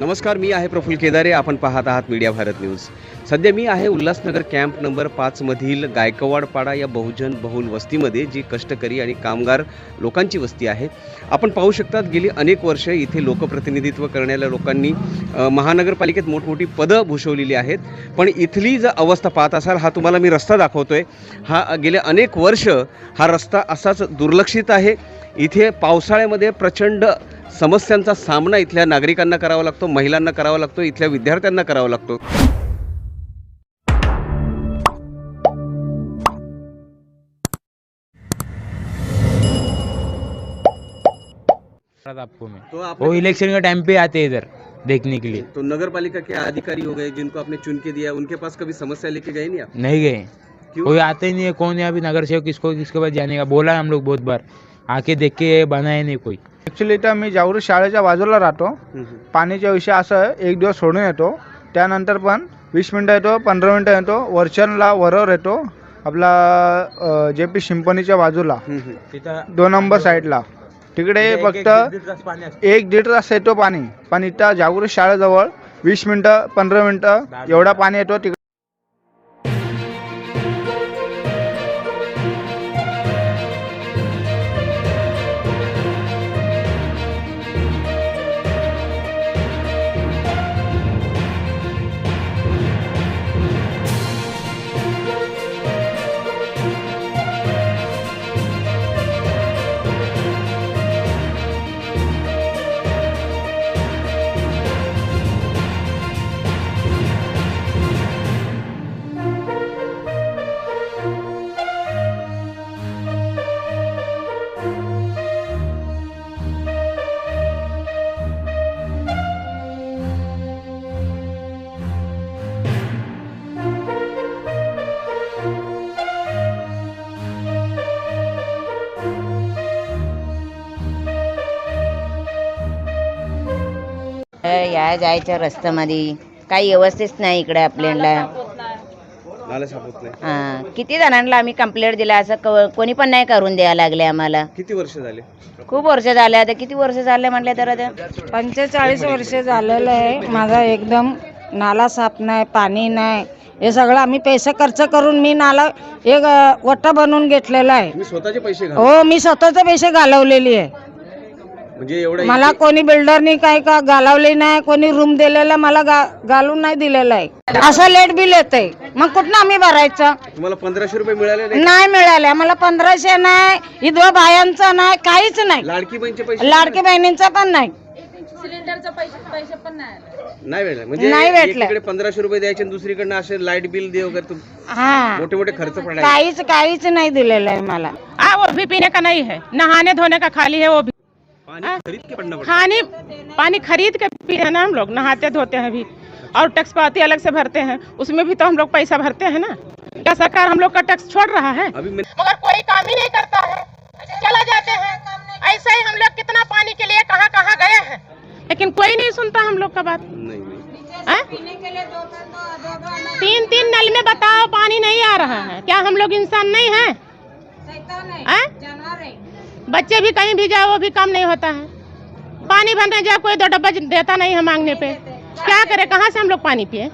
नमस्कार मी आहे प्रफुल्ल केदारे. आपण पाहत आहात मीडिया भारत न्यूज. सध्या मी आहे उल्हासनगर कॅम्प नंबर पाचमधील गायकवाडपाडा या बहुजन बहुल वस्तीमध्ये जी कष्टकरी आणि कामगार लोकांची वस्ती आहे. आपण पाहू शकतात गेली अनेक वर्ष इथे लोकप्रतिनिधित्व करणाऱ्या लोकांनी महानगरपालिकेत मोठमोठी पदं भूषवलेली आहेत. पण इथली जर अवस्था पाहत असाल हा तुम्हाला मी रस्ता दाखवतो आहे हा गेल्या अनेक वर्ष हा रस्ता असाच दुर्लक्षित आहे. इथे पावसाळ्यामध्ये प्रचंड समस्यांचा सामना इथल्या नागरिकांना करावा लागतो महिलांना करावा लागतो इथल्या विद्यार्थ्यांना करावा लागतो. आपको मैं तो वो इलेक्शन के टाइम पे आते हैं इधर देखने के लिए। तो नगर पालिका के अधिकारी हो गए जिनको आपने चुन के दिया उनके पास कभी समस्या लेके गए नहीं आप? नहीं गए? कोई आते ही नहीं है कौन यहाँ भी नगर सेवक किसको किसके पास जाने का? बोला है हम लोग बहुत बार। आके देख के बनाए नहीं कोई। ॲक्च्युली इथं मी जावरी शाळेच्या बाजूला राहतो. पाण्याच्या विषय असं एक दिवस सोडून येतो. त्यानंतर पण वीस मिनटं येतो पंधरा मिनटं येतो वरचनला वरवर येतो आपला जे पी शिंपणीच्या बाजूला. दोन नंबर साईडला. तिकडे फक्त एक दीड तास येतो पाणी. पण इथं जागृत शाळेजवळ वीस मिनटं पंधरा मिनटं. एवढा पाणी येतो तिकडे या जायच्या रस्त्यामध्ये. काही व्यवस्थित नाही इकडे आपल्याला. नाला सापत नाही. हा. किती जणांना आम्ही कंप्लेंट दिला असं क- कोणी पण नाही करून द्यायला लागले आम्हाला. किती वर्ष झाले? खूप वर्ष झाले. आता किती वर्ष झाले म्हटलं तर आता? पंचेचाळीस वर्ष झालेलं आहे. माझा एकदम नाला साफ नाही पाणी नाही. हे सगळं आम्ही पैसे खर्च करून मी नाला एक अ, वट्टा बनवून घेतलेला आहे. तुम्ही स्वतःचे पैसे घाल हो मी स्वतःचे पैसे घालवलेली आहे. म्हणजे एवढं मला कोणी बिल्डरनी काय का घालवली नाही कोणी रूम दिलेला मला गा- घालून नाही दिलेला आहे. असं लेट बिल येतंय. मग कुठनं आम्ही भरायचं? तुम्हाला पंधराशे रुपये मिळाले नाही? नाही मिळाले. आम्हाला पंधराशे नाही. विधवा बायांचा नाही काहीच नाही. लाडकी बहिणीचे पैसे लाडकी बहिणींचा पण नाही. नाही भेटले. म्हणजे नाही भेटले. एकीकडे पंधराशे रुपये द्यायचे आणि दुसरीकडनं असे लाइट बिल दे वगैरे तुम- हा. मोठे मोठे खर्च पडायचे काहीच काहीच नाही दिलेलं आहे मला. हाँ वो भी पीने का नहीं है. नहाने धोने का खाली है वो भी पाणी खरीद के पडणं पडतं खाने पानी खरीद के पी है हैं ना हम लोग नहाते धोते हैं भी और टैक्स पाती अलग से भरते हैं उसमें भी तो हम लोग पैसा भरते हैं ना। क्या सरकार हम लोग का टैक्स छोड़ रहा है? अभी मगर कोई काम ही नहीं करता है। चला जाते हैं। ऐसे ही हम लोग कितना पानी के लिए कहाँ कहाँ गए हैं। लेकिन कोई नहीं सुनता हम लोग का बात। नहीं नहीं। तीन तीन नल में बताओ पानी नहीं आ रहा है। क्या हम लोग इंसान नहीं हैं? हैं? बच्चे भी कहीं भी जाए वो भी कम नहीं होता है। पानी भरने जाए कोई दो डब्बा देता नहीं है मांगने पे। क्या करे कहाँ से हम लोग पानी पिए?